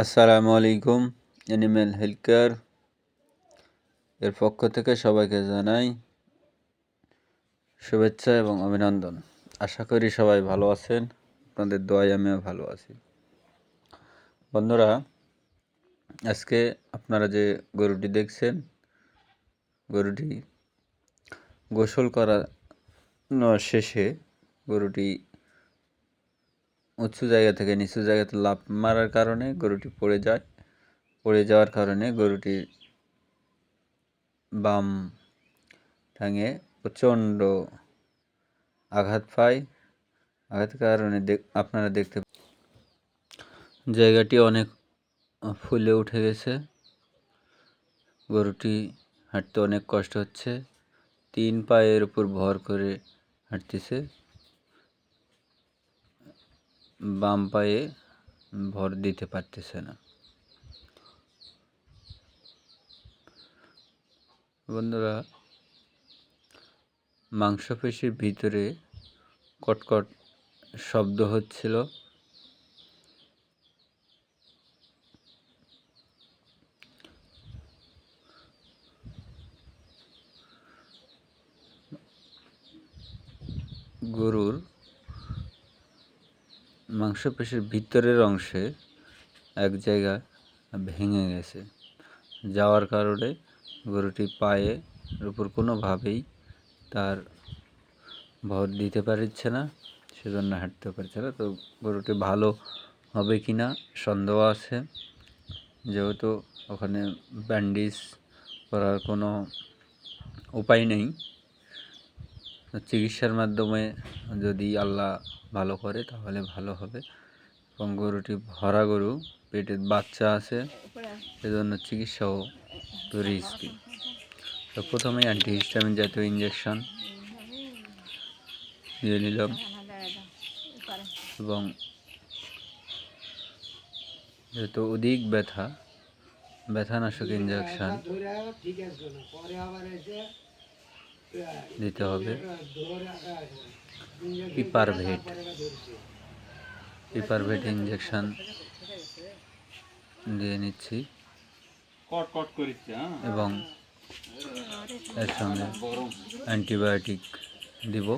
আসসালামু আলাইকুম animal health care এর পক্ষ থেকে সবাইকে জানাই শুভেচ্ছা এবং অভিনন্দন। আশা করি সবাই ভালো আছেন, আপনাদের দোয়ায় আমিও ভালো আছি। বন্ধুরা, আজকে আপনারা যে গরুটি দেখছেন, গরুটি গোসল করা শেষে গরুটি উঁচু জায়গা থেকে নিচু জায়গাতে লাফ মারার কারণে গরুটি পড়ে যায়। পড়ে যাওয়ার কারণে গরুটির বাম ঠাঙে প্রচণ্ড আঘাত পায়। আঘাতের কারণে আপনারা দেখতে জায়গাটি অনেক ফুলে উঠে গেছে। গরুটি হাঁটতে অনেক কষ্ট হচ্ছে। তিন পায়ের উপর ভর করে হাঁটতেছে। বাম পায়ে ভর দিতে পারতেছে না। বন্ধুরা মাংসপেশির ভিতরে কটকট শব্দ হচ্ছিল। গরুর মাংসপেশির ভিতরের অংশে এক জায়গা ভেঙে গেছে। যাওয়ার কারণে গরুটি পায়ের উপর কোনোভাবেই তার ভর দিতে পারছে না, সেজন্য হাঁটতে পারছে না। তো গরুটি ভালো হবে কি না সন্দেহ আছে। যেহেতু ওখানে ব্যান্ডেজ করার কোনো উপায় নেই। চিকিৎসার মাধ্যমে যদি আল্লাহ ভালো করে, তাহলে ভালো হবে। এবং গরুটি ভরা গরু, পেটের বাচ্চা আছে সেজন্য চিকিৎসাও তো রিস্কি তো প্রথমে অ্যান্টিহিস্টামিন জাতীয় ইঞ্জেকশন দিয়ে নিলাম। এবং যেহেতু অধিক ব্যথা, ব্যথানাশক ইঞ্জেকশন দিতে হবে। পিপারভেট পিপারভেট ইঞ্জেকশন দিয়ে নিচ্ছি। এবং এর সঙ্গে অ্যান্টিবায়োটিক দিব।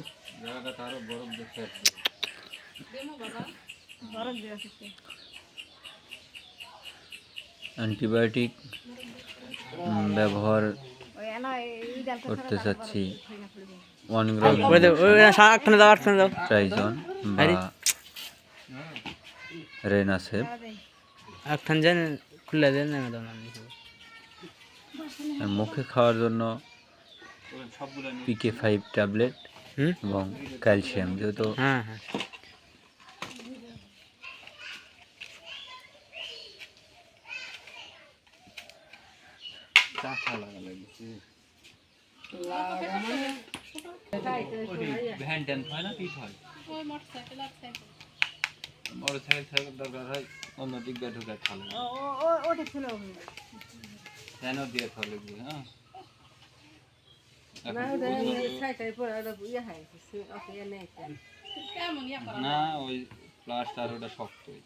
অ্যান্টিবায়োটিক ব্যবহার করতে চাচ্ছি ওয়ান গ্রাম ট্রাইজন বা রেনাসেপ। একখান যেন খুলে দেন না ম্যাডাম আর মুখে খাওয়ার জন্য পিকে ফাইভ ট্যাবলেট হুম? এবং ক্যালসিয়াম যেহেতু হ্যাঁ হ্যাঁ। হয় না হয় হয় হ্যাঁ না ওই প্লাস্টার ওটা শক্তই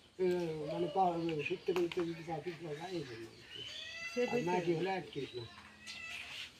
মানে পাওয়া শিখতে বলতে যদি চাকরি করা এই জন্য মাটি হলে আটকে সুন্দর গরু সাইজ হচ্ছে এলাকার ব্যাপারই লিখে দিবা